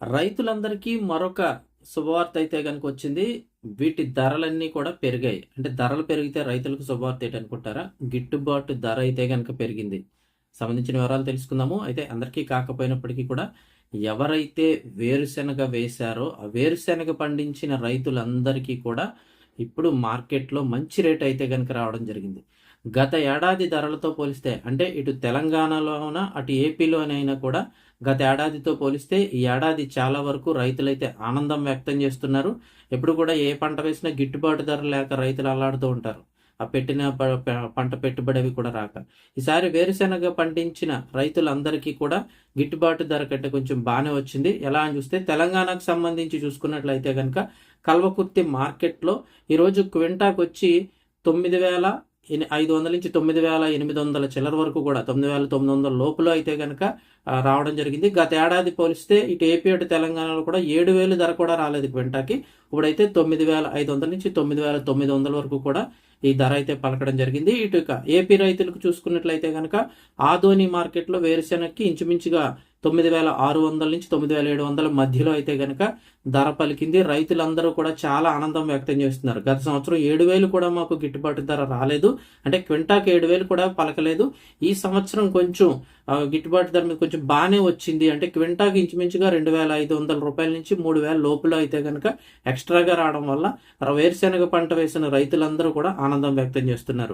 రైతులందరికీ మరొక శుభవార్త అయితే కనుక వచ్చింది. వీటి ధరలన్నీ కూడా పెరిగాయి. అంటే ధరలు పెరిగితే రైతులకు శుభవార్త ఏంటి అనుకుంటారా గిట్టుబాటు ధర అయితే కనుక పెరిగింది. సంబంధించిన వివరాలు తెలుసుకుందాము. అయితే అందరికీ కాకపోయినప్పటికీ కూడా ఎవరైతే వేరుశెనగ వేశారో ఆ వేరుశెనగ పండించిన రైతులందరికీ కూడా ఇప్పుడు మార్కెట్లో మంచి రేట్ అయితే కనుక రావడం జరిగింది. గత ఏడాది ధరలతో పోలిస్తే అంటే ఇటు తెలంగాణలోన అటు ఏపీలోనైనా కూడా గత ఏడాదితో పోలిస్తే ఈ ఏడాది చాలా వరకు రైతులైతే ఆనందం వ్యక్తం చేస్తున్నారు. ఎప్పుడు కూడా ఏ పంట వేసినా గిట్టుబాటు ధర లేక రైతులు అల్లాడుతూ ఉంటారు. ఆ పెట్టిన ప- పంట పెట్టుబడి అవి కూడా రాక. ఈసారి వేరుశెనగ పండించిన రైతులందరికీ కూడా గిట్టుబాటు ధర కంటే కొంచెం బాగానే వచ్చింది. ఎలా అని చూస్తే తెలంగాణకు సంబంధించి చూసుకున్నట్లయితే కనుక కల్వకుర్తి మార్కెట్లో ఈరోజు క్వింటాకు వచ్చి తొమ్మిది వేల ఐదు వందల నుంచి తొమ్మిది వేల ఎనిమిది వందల చిల్లర వరకు కూడా తొమ్మిది వేల తొమ్మిది వందల లోపల అయితే కనుక రావడం జరిగింది. గత ఏడాది పోలిస్తే ఇటు ఏపీ అటు తెలంగాణలో కూడా ఏడు వేలు ధర కూడా రాలేదు క్వింటాకి ఇప్పుడైతే తొమ్మిది వేల ఐదు వందల నుంచి తొమ్మిది వేల తొమ్మిది వందల వరకు కూడా ఈ ధర అయితే పలకడం జరిగింది. ఇటు ఏపీ రైతులకు చూసుకున్నట్లయితే కనుక ఆదోని మార్కెట్లో వేరుశెనగకి ఇంచుమించుగా తొమ్మిది వేల ఆరు వందల నుంచి తొమ్మిది వేల ఏడు వందల మధ్యలో అయితే కనుక ధర పలికింది. రైతులందరూ కూడా చాలా ఆనందం వ్యక్తం చేస్తున్నారు. గత సంవత్సరం ఏడు వేలు కూడా మాకు గిట్టుబాటు ధర రాలేదు. అంటే క్వింటాకి ఏడు వేలు కూడా పలకలేదు. ఈ సంవత్సరం కొంచెం గిట్టుబాటు ధర మీద కొంచెం బాగానే వచ్చింది. అంటే క్వింటాకి ఇంచుమించుగా రెండు వేల ఐదు వందల రూపాయల నుంచి మూడు వేల లోపల అయితే కనుక ఎక్స్ట్రాగా రావడం వల్ల వేరుశెనగ పంట వేసిన రైతులందరూ కూడా ఆనందం వ్యక్తం చేస్తున్నారు.